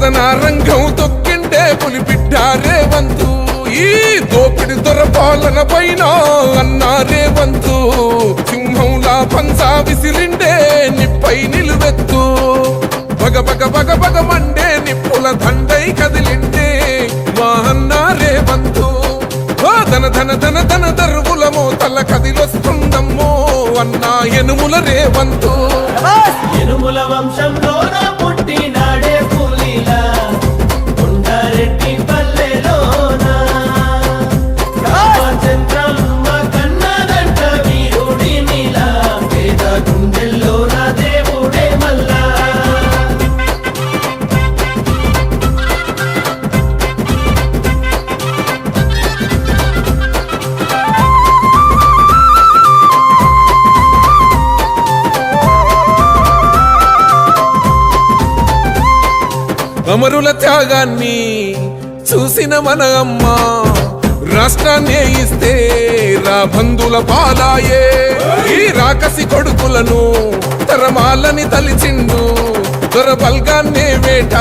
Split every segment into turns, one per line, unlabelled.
కథన రంగం తొక్కిండే పులిబిడ్డ రేవంతు ఈ దోపిడి దొర పాలన పైన అన్న రేవంతు సింహంలా పంజా విసిరిండే నిప్పై నిలువెత్తు. బగ బగ బగ బగ మండే నిప్పుల దండై కదిలిండే మా అన్న రేవంతు ఓ ధన ధన ధన ధన దరువుల మోతల కదిలొస్తుందమ్మో అన్న ఎనుముల రేవంతు
ఇనుముల వంశంలోన
అమరుల త్యాగాన్ని చూసిన మన అమ్మ రాష్ట్రాన్ని ఇస్తే రా బంధుల పాలాయే. ఈ రాకసి కొడుకులను తరమాలని తలిచిండు దొర బల్గాన్నే వేట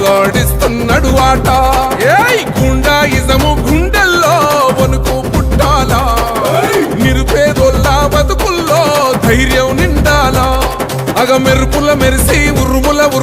గాడిస్తున్నాడు ఆట. ఏయ్ గుండాయిజము గుండెల్లో వణుకు పుట్టాలా. నిరుపేదోల్లా బతుకుల్లో ధైర్యం నిండాలా. అగ మెరుపుల మెరిసి ఉరుముల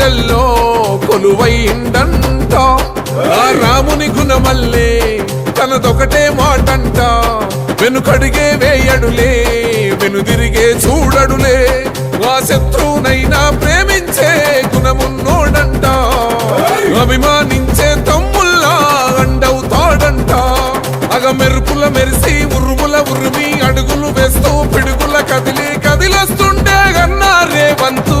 గుండెల్లో కొలువైండంట ఆ రాముని గుణమల్లే తనదొకటే మాటంట. వెనుకడిగే వేయడులే వెనుదిరిగే చూడడులే. ఆ శత్రువునైనా ప్రేమించే గుణమున్నోడంట. అభిమానించే తమ్ముల్లా అండవుతాడంట అగ మెరుపుల మెరిసి ఉరుముల ఉరిమి అడుగులు వేస్తూ పిడుగుల కదిలి కదిలొస్తుండే గన్నా రేవంతు.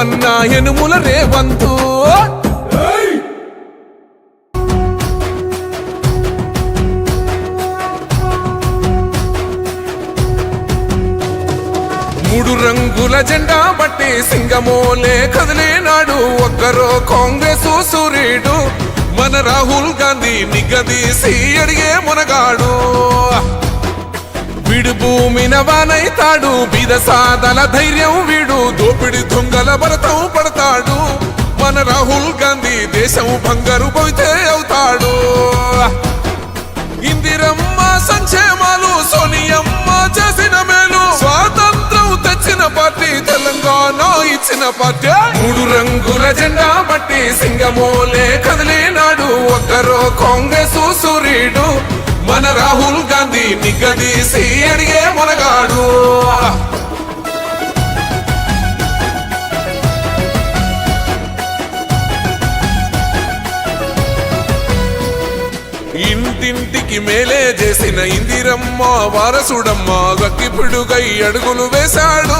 అన్న ఎనుముల రేవంతు. మూడు రంగుల జెండా బట్టి సింగమోలే కదిలేనాడు. ఒక్కరో కాంగ్రెస్ సూర్యుడు మన రాహుల్ గాంధీ నిగదీసి అడిగే మునగాడు. విడు భూమిన వానైతాడు. బిద సాదల ధైర్యం దోపిడి దొంగల భరతం పడతాడు. మన రాహుల్ గాంధీ దేశం బంగారు పోతే అవుతాడు. ఇందిరమ్మ సంక్షేమాలు సోనియమ్మ చేసిన మేలు. స్వాతంత్రం తెచ్చిన పార్టీ తెలంగాణ ఇచ్చిన పార్టీ. మూడు రంగుల జెండా బట్టి సింగమోలే కదిలినాడు. ఒక్కరో కాంగ్రెస్ సూర్యుడు. మన రాహుల్ గాంధీ నిగదీసి అడిగే మునగాడు. ఇంటింటికి మేలే చేసిన ఇందిరమ్మ వారసుడమ్మ గక్కిపిడుగై అడుగులు వేశాడు.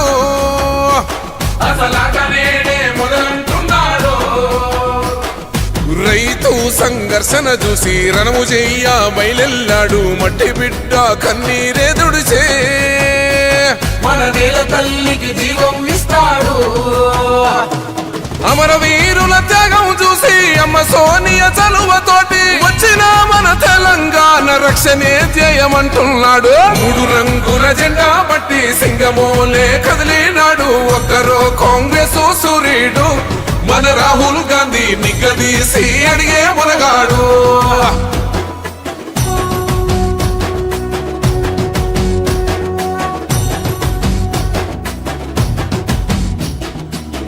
రైతు సంఘర్షణ చూసి రణము చెయ్య బయలెల్లాడు మట్టి బిడ్డ కన్నీరే దుడిచే
మన నేల తల్లికి జీవం ఇస్తాడు.
అమరవీరుల త్యాగం చూసి అమ్మ సోనియ చలువతోటి వచ్చిన మన తెలంగాణ రక్షణే ధ్యేయమంటున్నాడు. మూడు రంగుల జెండా బట్టి సింగమోలే కదిలినాడు. ఒక్కరో కాంగ్రెస్ సూర్యుడు మన రాహుల్ గాంధీ నిగ్గదీసి అడిగే మునగాడు.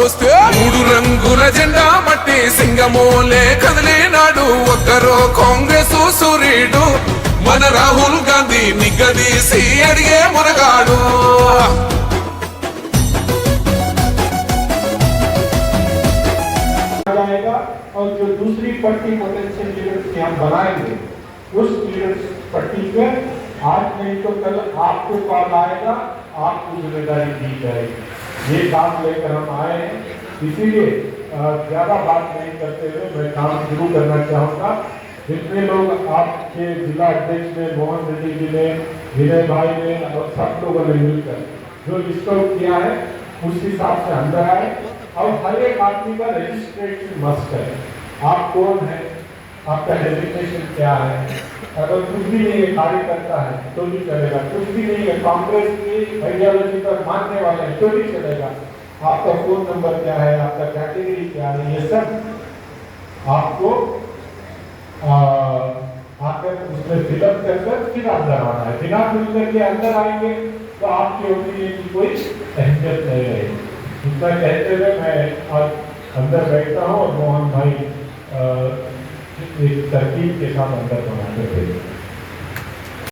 కొడదాం దోస్తే మూడు రంగుల జెండా బట్టి సింగమోలే కదిలినాడు ఒక్కరో కాంగ్రెస్ సూర్యుడు మన రాహుల్ గాంధీ నిగ్గదీసి అడిగే మునగాడు
जाएगा और जो दूसरी पट्टी पोटेंशियल लीडर्स की हम बनाएंगे उस लीडर्स पट्टी पे आज नहीं तो कल आपको कॉल आएगा आपको जिम्मेदारी दी जाएगी ये काम लेकर हम आए हैं। इसीलिए ज़्यादा बात नहीं करते हुए मैं काम शुरू करना चाहूँगा। जितने लोग आपके जिला अध्यक्ष ने, मोहन रेड्डी जी ने, विनय भाई ने और सब लोगों ने मिलकर जो लिस्ट किया है, उस हिसाब से अंदर आए। और हर एक आदमी का रजिस्ट्रेशन मस्त है। आप कौन है? आपका डेजिग्नेशन क्या है? अगर कुछ भी नहीं कार्य करता है तो भी चलेगा। कुछ भी नहीं है कांग्रेस की आइडियोलॉजी पर मानने वाले तो भी चलेगा। आपका फ़ोन नंबर क्या है? आपका कैटेगरी क्या है? ये सब आपको आकर उसमें फिलअप कर कर फिर अंदर आना है। बिना फिल करके अंदर आएँगे तो आपकी ओपिनियन की कोई अहमियत नहीं रहेगी। इतना कहते हुए मैं आज अंदर बैठता हूँ और मोहन भाई y de aquí dejamos andar con la.